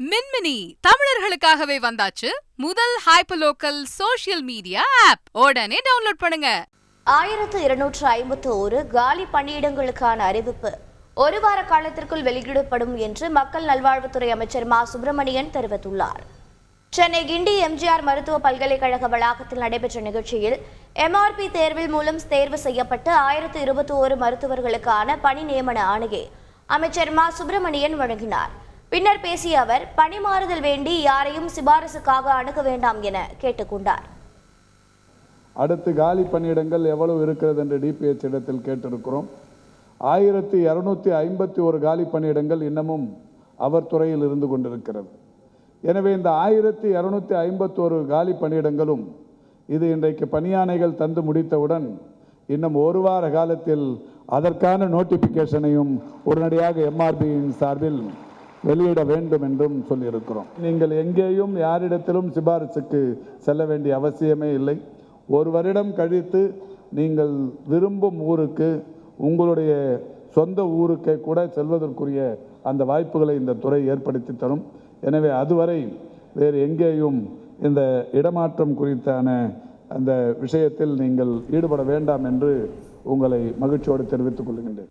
மின்மினி தமிழர்களுக்காகவே வந்தாச்சு முதல் hyper local social media app உடனே டவுன்லோட் பண்ணுங்க. ஆயிரத்து இருநூற்று ஐம்பத்து ஒரு காலி பணியிடங்களுக்கான அறிவிப்பு. ஒரு வார காலத்திற்குள் வெளியிடப்படும் என்று மக்கள் நல்வாழ்வுத்துறை அமைச்சர் மா. சுப்பிரமணியன் தெரிவித்துள்ளார். சென்னை கிண்டி எம்ஜிஆர் மருத்துவ பல்கலைக்கழக வளாகத்தில் நடைபெற்ற நிகழ்ச்சியில் எம்ஆர்பி தேர்வில் மூலம் தேர்வு செய்யப்பட்டு ஆயிரத்து இருபத்தி ஓரு மருத்துவர்களுக்கான பணி நியமன ஆணையை அமைச்சர் மா. சுப்பிரமணியன் வழங்கினார். பின்னர் பேசிய அவர் பணி மாறுதல் வேண்டி யாரையும் சிபாரிசுக்காக அணுக வேண்டாம் என கேட்டுக்கொண்டார். அடுத்து காலி பணியிடங்கள் எவ்வளவு இருக்கிறது என்று டிபிஎச் இடத்தில் கேட்டிருக்கிறோம். ஆயிரத்தி இரநூத்தி ஐம்பத்தி ஒரு காலி பணியிடங்கள் இன்னமும் அவர் துறையில் இருந்து கொண்டிருக்கிறது. எனவே இந்த ஆயிரத்தி இரநூத்தி ஐம்பத்தோரு காலி பணியிடங்களும் இது இன்றைக்கு பணியாணைகள் தந்து முடித்தவுடன் இன்னும் ஒரு வார காலத்தில் அதற்கான நோட்டிபிகேஷனையும் உடனடியாக எம்ஆர்பியின் சார்பில் வெளியிட வேண்டும் என்றும் சொல்லியிருக்கிறோம். நீங்கள் எங்கேயும் யாரிடத்திலும் சிபாரிசுக்கு செல்ல வேண்டிய அவசியமே இல்லை. ஒரு வருடம் கழித்து நீங்கள் விரும்பும் ஊருக்கு உங்களுடைய சொந்த ஊருக்கே கூட செல்வதற்குரிய அந்த வாய்ப்புகளை இந்த துறை ஏற்படுத்தி தரும். எனவே அதுவரை வேறு எங்கேயும் இந்த இடமாற்றம் குறித்தான அந்த விஷயத்தில் நீங்கள் ஈடுபட வேண்டாம் என்று உங்களை மகிழ்ச்சியோடு தெரிவித்துக் கொள்கின்றேன்.